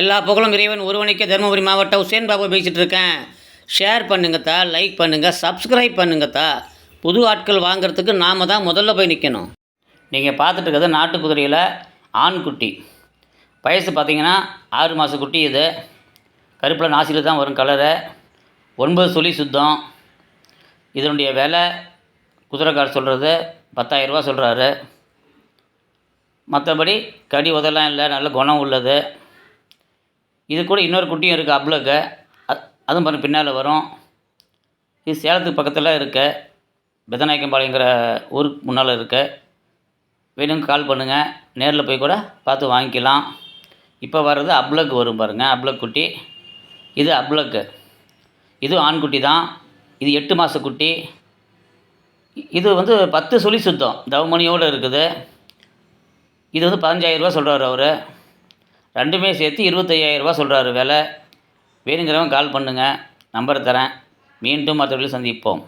எல்லா புகழும் இறைவன் ஒருவனுக்கே தருமபுரி மாவட்டம் உசேன் பாபு பேசிகிட்டு இருக்கேன். ஷேர் பண்ணுங்கத்தா லைக் பண்ணுங்கள் சப்ஸ்கிரைப் பண்ணுங்கத்தா புது ஆட்கள் வாங்குறதுக்கு நாம் தான் முதல்ல போய் நிற்கணும் நீங்கள் பார்த்துட்டு இருக்கிறது நாட்டு குதிரையில் ஆண் குட்டி வயசு பார்த்தீங்கன்னா ஆறு மாத குட்டி இது. கருப்பில் நாசியில் தான் வரும் கலரு ஒன்பது சுழி சுத்தம். இதனுடைய விலை குதிரைக்கார் சொல்கிறது பத்தாயிரரூபா சொல்கிறாரு மற்றபடி கடி உதெல்லாம் இல்லை நல்ல குணம் உள்ளது. இது கூட இன்னொரு குட்டியும் இருக்குது அப்ளக்கு அதுவும் பாருங்கள் பின்னால் வரும். இது சேலத்துக்கு பக்கத்தில் இருக்க. பெதநாயக்கம்பாளையங்கிற ஊருக்கு முன்னால் இருக்க. வேணும் கால் பண்ணுங்கள் நேரில் போய் கூட பார்த்து வாங்கிக்கலாம். இப்போ வர்றது அப்ளக் வரும் பாருங்கள் அப்ளக் குட்டி. இது அப்ளக்கு இது ஆண்குட்டி தான். இது எட்டு மாத குட்டி. இது வந்து பத்து சுழி சுத்தம். தவமணியோடு இருக்குது. இது வந்து பதினஞ்சாயிரரூபா சொல்கிறார் அவர். ரெண்டுமே சேர்த்து இருபத்தையாயிரரூபா சொல்கிறாரு விலை. வேணுங்கிறவங்க கால் பண்ணுங்கள் நம்பர் தரேன். மீண்டும் மற்றபடி சந்திப்போம்.